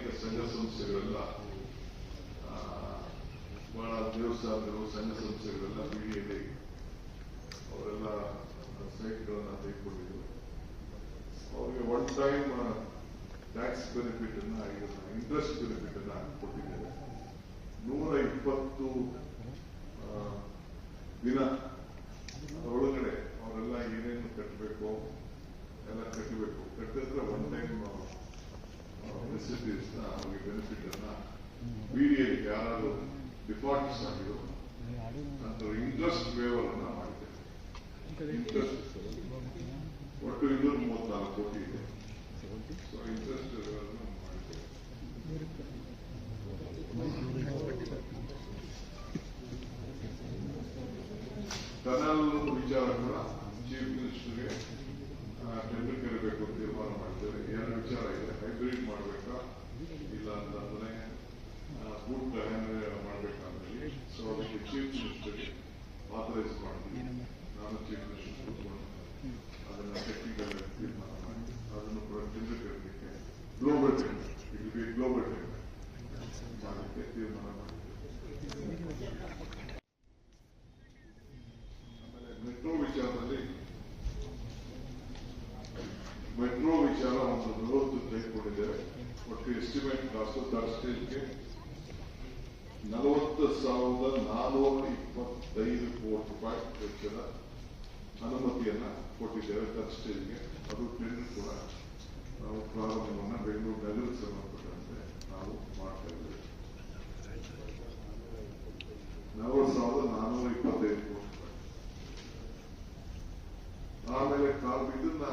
ಅನೇಕ ಸಂಘ ಸಂಸ್ಥೆಗಳೆಲ್ಲ ಬಹಳ ದೇವಸ್ಥಾನಗಳು ಸಂಘ ಸಂಸ್ಥೆಗಳೆಲ್ಲ ಬಿಡಿಯಲ್ಲಿ ಅವರೆಲ್ಲ ಸೈಟ್ಗಳನ್ನ ತೆಗೆದುಕೊಂಡಿದ್ರು ಅವ್ರಿಗೆ ಒನ್ ಟೈಮ್ ಟ್ಯಾಕ್ಸ್ ಬೆನಿಫಿಟ್ ಅನ್ನ ಇಂಟ್ರೆಸ್ಟ್ ಬೆನಿಫಿಟ್ ಅನ್ನ ಕೊಟ್ಟಿದ್ದೇವೆ ನೂರ ಇಪ್ಪತ್ತು ದಿನ ಒಳಗಡೆ ಅವರೆಲ್ಲ ಏನೇನು ಕಟ್ಟಬೇಕು ಎಲ್ಲ ಕಟ್ಟಬೇಕು ಕಟ್ಟಿದ್ರೆ ಒನ್ ಟೈಮ್ ಫೆಸಿಲಿಟೀಸ್ ಅವ್ರಿಗೆ ಬೆನಿಫಿಟ್ ಅನ್ನ ಯಾರಾದರೂ ಡಿಫಾಲ್ಟ್ಸ್ ಆಗಿರೋ ನಂತರ ಇಂಟ್ರೆಸ್ಟ್ ವೇವರ್ ಅನ್ನ ಮಾಡಿದ್ದೇವೆ ಇಂಟ್ರೆಸ್ಟ್ ಒಟ್ಟು ಇನ್ನೂರ ಮೂವತ್ನಾಲ್ಕು ಕೋಟಿ ಇದೆ ಇಂಟ್ರೆಸ್ಟ್ ವೇವರ್ ಅನ್ನ ಮಾಡಿದ್ದೇವೆ ಕನಾಲ್ ವಿಚಾರ ಕೂಡ ಚೀಫ್ ಮಿನಿಸ್ಟರ್ಗೆ ಟೆಂಡರ್ ಕರಿಬೇಕು ಅಂತ ಎರಡು ವಿಚಾರ ಇದೆ ಹೈಬ್ರಿಡ್ ಮಾಡಬೇಕಾ? ಇಲ್ಲ ಅಂತಂದ್ರೆ ಬೂಟ್ ಮಾಡಬೇಕಂತೇಳಿ ಸೊ ಅದಕ್ಕೆ ಚೀಫ್ ಮಿನಿಸ್ಟರ್ಗೆ ಆಥರೈಸ್ ಮಾಡ್ತೀವಿ ನಾನು ಚೀಫ್ ಮಿನಿಸ್ಟರ್ ಕೂತ್ಕೊಂಡು ಅದನ್ನ ಟೆಕ್ನಿಕಲ್ ತೀರ್ಮಾನ ಮಾಡಿ ಅದನ್ನು ಕೂಡ ಟೆಂಡರ್ ಕರೀಲಿಕ್ಕೆ global tender it be global tender ಮಾಡಲಿಕ್ಕೆ ತೀರ್ಮಾನ ಮಾಡಿದ್ದೇವೆ ಆಮೇಲೆ ಮೆಟ್ರೋ ವಿಚಾರದಲ್ಲಿ ಮೆಟ್ರೋ ವಿಚಾರ ಒಂದು ನಲವತ್ತು ತೆಗೆದುಕೊಂಡಿದ್ದೇವೆ ಒಟ್ಟು ಸ್ಟೇಜ್ಗೆ ನಲವತ್ತು ಸಾವಿರದ ನಾನೂರ ಇಪ್ಪತ್ತೈದು ಕೋಟಿ ರೂಪಾಯಿ ವೆಚ್ಚದ ಅನುಮತಿಯನ್ನ ಕೊಟ್ಟಿದ್ದೇವೆ ಸ್ಟೇಜ್ಗೆ ಅದು ಟೆಂಡರ್ ಕೂಡ ನಾವು ಪ್ರಾರಂಭವನ್ನು ಬೆಂಗಳೂರು ನಗರಕ್ಕೆ ಸಂಬಂಧಪಟ್ಟಂತೆ ನಾವು ಮಾಡ್ತಾ ಇದ್ದೇವೆ. ನಲವತ್ತು ಸಾವಿರದ ನಾನೂರ ಇಪ್ಪತ್ತೈದು ಕೋಟಿ ರೂಪಾಯಿ. ಆಮೇಲೆ ಕಾಲ್ ಇದನ್ನ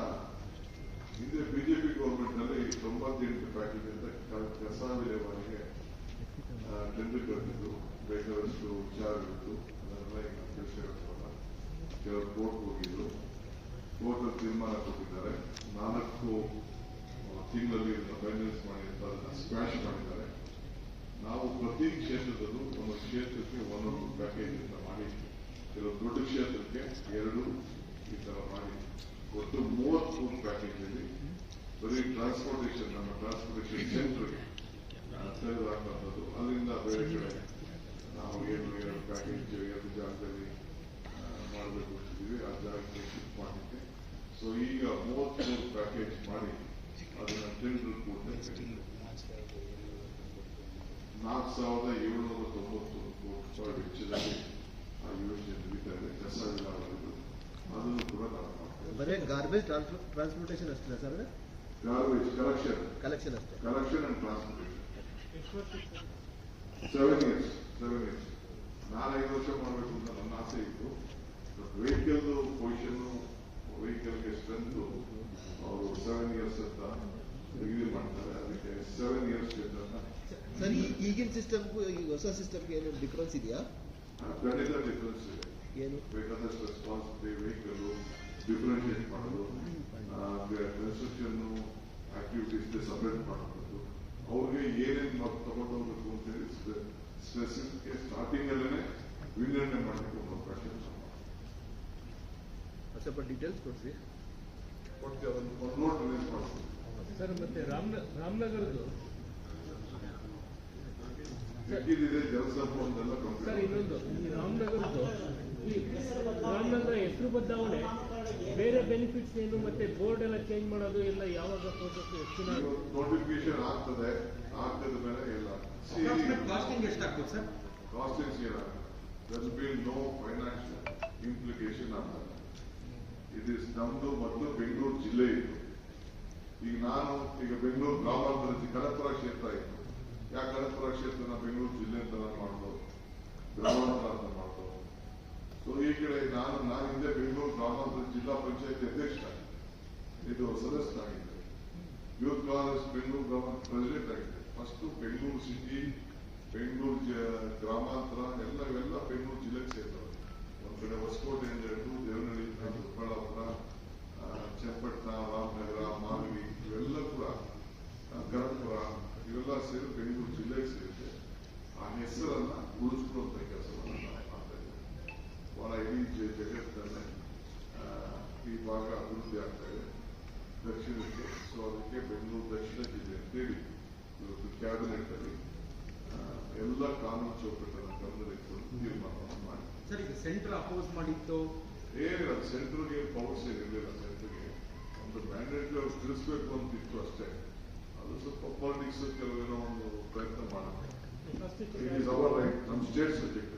ಹಿಂದೆ ಬಿಜೆಪಿ ಗೌರ್ಮೆಂಟ್ನಲ್ಲಿ ತೊಂಬತ್ತೆಂಟು ಪ್ಯಾಕೇಜ್ ಅಂತ ಕಸ ವಿಲೇವಾರಿಗೆ ಟೆಂಡರ್ ಕರೆದಿದ್ದು ಬೇಕಾದಷ್ಟು ಉಚ್ಚಾರಿದ್ದು ಅದನ್ನೆಲ್ಲ ಈಗ ಕೆಲವರು ಕೋರ್ಟ್ ಹೋಗಿದ್ರು ಕೋರ್ಟ್ ತೀರ್ಮಾನ ಕೊಟ್ಟಿದ್ದಾರೆ. ನಾಲ್ಕು ತಿಂಗಳಲ್ಲಿ ಫೈನಲ್ಸ್ ಮಾಡಿ ಅಂತ ಅದನ್ನ ಸ್ಕ್ವಾಶ್ ಮಾಡಿದ್ದಾರೆ. ನಾವು ಪ್ರತಿ ಕ್ಷೇತ್ರದಲ್ಲೂ ಒಂದು ಕ್ಷೇತ್ರಕ್ಕೆ ಒಂದೊಂದು ಪ್ಯಾಕೇಜ್ ಅಂತ ಮಾಡಿ, ಕೆಲವು ದೊಡ್ಡ ಕ್ಷೇತ್ರಕ್ಕೆ ಎರಡು ಈ ತರ ಮಾಡಿ, ಒಟ್ಟು ಮೂವತ್ಮೂರು ಪ್ಯಾಕೇಜ್ ಬರೀ ಟ್ರಾನ್ಸ್ಪೋರ್ಟೇಷನ್ ನಮ್ಮ ಟ್ರಾನ್ಸ್ಪೋರ್ಟೇಷನ್ ಸೆಂಟರ್ಗೆ ತೆಗೆದುಹಾಕುವಂಥದ್ದು ಅದರಿಂದ ಬೇರೆ ಕಡೆ ನಾವು ಏನು ಎರಡು ಪ್ಯಾಕೇಜ್ ಎರಡು ಜಾಗದಲ್ಲಿ ಮಾಡಬೇಕು ಅಂತಿದ್ದೀವಿ ಆ ಜಾಗಕ್ಕೆ ಶಿಫ್ಟ್ ಮಾಡಲಿಕ್ಕೆ. ಸೊ ಈಗ ಮೂವತ್ತ್ಮೂರು ಪ್ಯಾಕೇಜ್ ಮಾಡಿ ಅದನ್ನ ಟೆಂಡರ್ ಕೂಡ ನಾಲ್ಕು ಸಾವಿರದ ಏಳುನೂರ ತೊಂಬತ್ತೊಂದು ಕೋಟಿ ರೂಪಾಯಿ ವೆಚ್ಚದಲ್ಲಿ ಆ ಯೋಜನೆ ನಡೀತಾ ಇದೆ. ಇಲ್ಲ ಅದನ್ನು ಕೂಡ ನಾವು ಮಾಡ್ತೇವೆ. ಬರೀ ಗಾರ್ಬೇಜ್ ಟ್ರಾನ್ಸ್ಪೋರ್ಟೇಷನ್ ಅಷ್ಟೇ ಸರ್ ಗಾರ್ಬೇಜ್ ಕಲೆಕ್ಷನ್ ಕಲೆಕ್ಷನ್ ಅಷ್ಟೇ. Collection and transportation seven years seven years ನಾನು ಐದು ವರ್ಷ ಮಾಡಬೇಕು ಅಂತ ನನ್ನ ಆಸೆ ಇತ್ತು. ವೆಹಿಕಲ್ ಪೊಸಿಷನ್ ವೆಹಿಕಲ್ಗೆ ಸ್ಟ್ರೆಂತ್ ಅವರು ಸೆವೆನ್ ಇಯರ್ಸ್ ಅಂತ ರಿವ್ಯೂ ಮಾಡ್ತಾರೆ. ಅದಕ್ಕೆ ಸೆವೆನ್ ಇಯರ್ಸ್ ಸರ್ ಈಗಿನ ಸಿಸ್ಟಮ್ಗೂ ಈ ಹೊಸ ಸಿಸ್ಟಮ್ಗೆ ಏನೇನು ಡಿಫ್ರೆನ್ಸ್ ಇದೆಯಾ? ಖಂಡಿತ ಡಿಫ್ರೆನ್ಸ್ ಇದೆ. ಏನು? ಬೇಕಾದಷ್ಟು ರೆಸ್ಪಾನ್ಸಿಬಿಲಿಟಿ ವೆಹಿಕಲ್ ಡಿಫ್ರೆನ್ಶಿಯೇಟ್ ಮಾಡೋದು. ಕನ್ಸ್ಟ್ರಕ್ಷನ್ ಆಕ್ಟಿವಿಟೀಸ್ ಸಪರೇಟ್ ಮಾಡೋದು ಅವ್ರಿಗೆ ಏನೇನು ನಾವು ತಗೊಂಡು ಹೋಗ್ಬೇಕು ಅಂತೇಳಿ ಸ್ಪೆಸಿಫಿಕ್ ಸ್ಟಾರ್ಟಿಂಗ್ ಅಲ್ಲೇ ವಿಂಗಡಣೆ ಮಾಡಲಿಕ್ಕೆ ಒಂದು ಅವಕಾಶ ಇದೆ. ಸ್ವಲ್ಪ ಡೀಟೇಲ್ಸ್ ಕೊಡ್ಸಿ? ಅದನ್ನು ಒಂದು ನೋಟ್ ರಿಲೀಸ್ ಮಾಡ್ತೀವಿ ಸರ್ ಮತ್ತೆ ರಾಮನ ರಾಮನಗರದ್ದು ಮಿಕ್ಕಿದಿದೆ ಜಲಸಂಪನ್ಮೂಲ ಸರ್ ಕಂಪ್ಲೀಟ್ ಇನ್ನೊಂದು ಈ ರಾಮನಗರದ್ದು ರಾಮನಗರ ಹೆಸರು ಬದಲಾವಣೆ ಬೇರೆ ಬೆನಿಫಿಟ್ಸ್ ಏನು ಮತ್ತೆ ಬೋರ್ಡ್ ಎಲ್ಲ ಚೇಂಜ್ ಮಾಡೋದು ಎಲ್ಲ ಯಾವಾಗ ಪ್ರೋಸೆಸ್ ಹೆಚ್ಚಿನ ನೋಟಿಫಿಕೇಶನ್ ಆಗ್ತದೆ ಆಗ್ತದ ಮೇಲೆ ಎಲ್ಲ ಕಾಸ್ಟಿಂಗ್ ಎಷ್ಟಾಗ್ಬೋದು ಸರ್? ಕಾಸ್ಟಿಂಗ್ಸ್ ಏನಾಗುತ್ತೆ? There be no financial implication ಆಗ್ತದೆ ಇದು ನಮ್ದು ಮೊದಲು ಬೆಂಗಳೂರು ಜಿಲ್ಲೆ ಇತ್ತು ಈಗ ನಾನು ಈಗ ಬೆಂಗಳೂರು ಗ್ರಾಮಾಂತರ ಕನಕಪುರ ಕ್ಷೇತ್ರ ಇತ್ತು ಯಾಕೆ ಕನಕಪುರ ಕ್ಷೇತ್ರನ ಬೆಂಗಳೂರು ಜಿಲ್ಲೆ ಅಂತ ನಾನು ಮಾಡ್ಬೋದು. ಗ್ರಾಮಾಂತರ ಅಂತ ಮಾಡ್ಬೋದು. ಸೊ ಈ ಕಡೆ ನಾನು ನಾನು ಹಿಂದೆ ಜಿಲ್ಲಾ ಪಂಚಾಯತ್ ಅಧ್ಯಕ್ಷ ಇದು ಸದಸ್ಯನಾಗಿದ್ದೆ ಯೂತ್ ಕಾಂಗ್ರೆಸ್ ಬೆಂಗಳೂರು ಗ್ರಾಮ ಪ್ರೆಸಿಡೆಂಟ್ ಆಗಿದೆ ಫಸ್ಟ್ ಬೆಂಗಳೂರು ಸಿಟಿ ಬೆಂಗಳೂರು ಗ್ರಾಮಾಂತರ ಎಲ್ಲ ಬೆಂಗಳೂರು ಜಿಲ್ಲೆಗೆ ಸೇರ್ತವೆ ಒಂದ್ ಕಡೆ ಹೊಸಕೋಟೆಯಿಂದ ಹಿಡಿದು ದೇವನಹಳ್ಳಿ ಆ, ಚನ್ನಪಟ್ಟಣ ರಾಮನಗರ ಮಾಗಡಿ ಇವೆಲ್ಲ ಕೂಡ ಆ, ಕನಕಪುರ ಇವೆಲ್ಲ ಸೇರಿ ಬೆಂಗಳೂರು ಜಿಲ್ಲೆಗೆ ಸೇರುತ್ತೆ ಆ ಹೆಸರನ್ನ ಉಳಿಸ್ಕೊಳ್ಳುವಂತ ಕೆಲಸವನ್ನು ನಾವು ಮಾಡ್ತಾ ಇದ್ದೇವೆ ಬಹಳ ಇಡೀ ಜ- ಜಗತ್ತಲ್ಲೇ ಆ, ಈ ಭಾಗ ದಕ್ಷಿಣಕ್ಕೆ ಸೊ ಅದಕ್ಕೆ ಬೆಂಗಳೂರು ದಕ್ಷಿಣ ಜಿಲ್ಲೆ ಅಂತೇಳಿ ಇವತ್ತು ಕ್ಯಾಬಿನೆಟ್ ಅಲ್ಲಿ ಎಲ್ಲ ಕಾನೂನು ಚೌಕಟ್ಟನ್ನು ಗಮನದಲ್ಲಿಟ್ಟುಕೊಂಡು ತೀರ್ಮಾನವನ್ನು ಮಾಡಿ ಸರ್ ಈಗ ಸೆಂಟರ್ ಅಪೋಸ್ ಮಾಡಿತ್ತು ಏನಿಲ್ಲ ಸೆಂಟ್ರಲ್ಗೆ ಪವರ್ಸ್ ಏನಿರಲಿಲ್ಲ ಸೆಂಟ್ರಿಗೆ ಒಂದು ಮ್ಯಾಂಡೇಟ್ ತಿಳಿಸ್ಬೇಕು ಅಂತ ಇತ್ತು ಅಷ್ಟೇ ಅದು ಸ್ವಲ್ಪ ಪಾಲಿಟಿಕ್ಸ್ ಕೆಲವೇನೋ ಒಂದು ಪ್ರಯತ್ನ ಇಟ್ ಈಸ್ ಅವರ್ ರೈಟ್ ನಮ್ಮ ಸ್ಟೇಟ್ ಸಬ್ಜೆಕ್ಟ್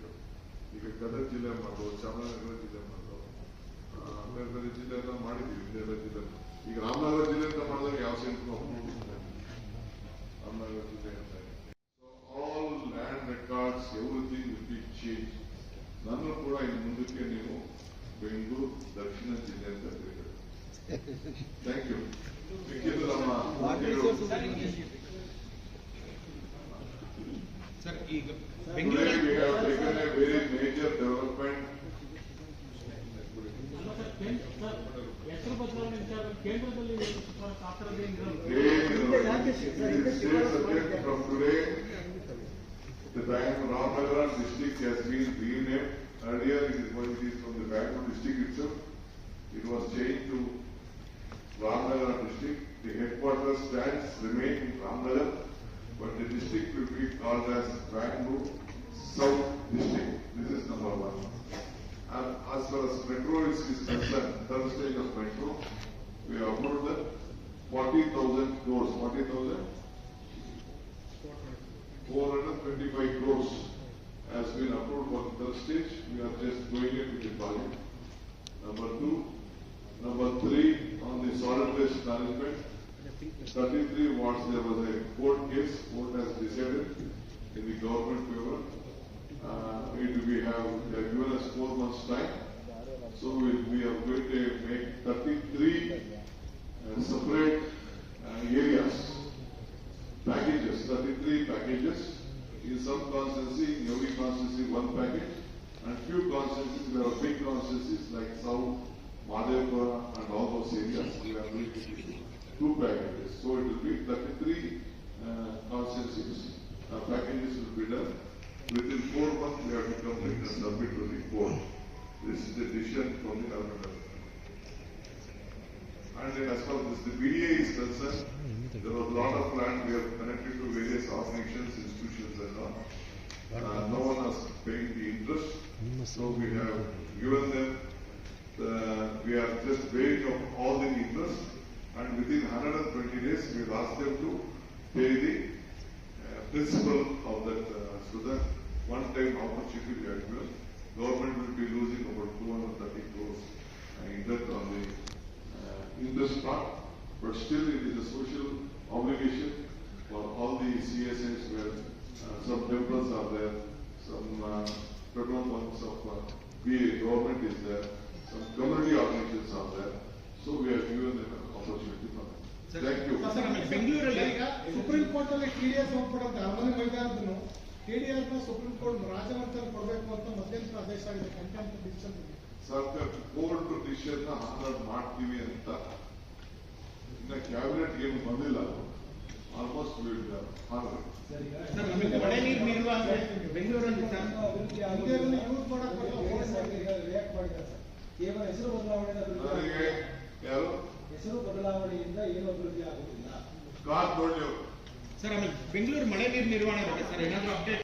ಈಗ ಗದಗ ಜಿಲ್ಲೆ ಮಾಡೋದು ಚಾಮರಾಜನಗರ ಜಿಲ್ಲೆ ಮಾಡೋ ಬೇರೆ ಬೇರೆ ಜಿಲ್ಲೆ ಎಲ್ಲ ಮಾಡಿದ್ದೀವಿ ಜಿಲ್ಲೆ ಜಿಲ್ಲೆ ಈಗ ರಾಮನಗರ ಜಿಲ್ಲೆ ಅಂತ ಮಾಡಿದಾಗ ಯಾವ ಸೆಂಟ್ರ್ ರಾಮನಗರ ಜಿಲ್ಲೆ ಅಂತ all land records everything will be change ನನ್ನ ಕೂಡ ಇನ್ನು ಮುಂದಕ್ಕೆ ನೀವು ಬೆಂಗಳೂರು ದಕ್ಷಿಣ ಜಿಲ್ಲೆ ಅಂತ ಕರೀತಾರೆ ಥ್ಯಾಂಕ್ ಯು ಮಿಕ್ಕಿದ್ದು ನಮ್ಮ ಈಗ ಬೆಂಗಳೂರು ಬೇರೆ major have from today, the time Ramnagara district has been renamed. Earlier it is going to from the Bangalore district itself. It was changed to Ramnagara district. The headquarters stands remain in Ramnagar, but the district will be called as Bangalore 25 crores has been approved on third stage. We are just going it with the budget. Number two. Number three, on the solid waste management, 33 wards there was a court case. Court has decided in the government favor. Uh, we have given us four months time. So we, we are going to make Some constituency, in every constituency, one package. And few constituencies, there are big constituencies like South, Madhepura and all those areas, we are going to do two packages. So it will be thirty-three uh, constituencies, uh, packages will be done. Within four months, we have to complete and submit to the. This is the decision from the government. And as far as the BDA is concerned, there was a lot of land we have connected to various organizations, institutions and all. Uh, no one has paid the interest, so we have given them, the, we are just waiving of all the interest. And within hundred and twenty days, we have asked them to pay the uh, principal of that, uh, so that one-time how opportunity we given. Government will be losing about two hundred and thirty crores uh, interest on the uh, the start, but still it is a social obligation for all the CSAs where uh, some temples are there, some uh, petrol ones of uh, BA government is there, some community organizations are there, so we have given them an opportunity for that. Sir, Thank you. ಬೆಂಗಳೂರಲ್ಲಿ supreme court ಅಲ್ಲಿ TDS ಹೋಗ್ಬಿಡುತ್ತೆ ಅರಮನೆ ಮೈದಾನದನ್ನು ಟಿಡಿಎಸ್ನ supreme court ರಾಜಮಂತ್ರಿ ಕೊಡಬೇಕು ಅಂತ ಮಧ್ಯಂತರ ಆದೇಶ ಆಗಿದೆ content decision ಸರ್ಕಾರ ಕೋರ್ಟ್ ಡಿಸಿಷನ್ ಹಾನರ್ ಮಾಡ್ತೀವಿ ಅಂತ. ಇನ್ನ ಕ್ಯಾಬಿನೆಟ್ ಏನು ಬಂದಿಲ್ಲ. ಆಲ್ಮೋಸ್ಟ್ ಕೇವಲ ಹೆಸರು ಬದಲಾವಣೆ. ಯಾರು? ಹೆಸರು ಬದಲಾವಣೆಯಿಂದ ಏನು ಅಭಿವೃದ್ಧಿ ನೋಡಿ ಸರ್ ಆಮೇಲೆ ಬೆಂಗಳೂರು ಮಳೆ ನೀರು ನಿರ್ವಹಣೆ ಬಗ್ಗೆ ಸರ್ ಏನಾದ್ರು ಅಪ್ಡೇಟ್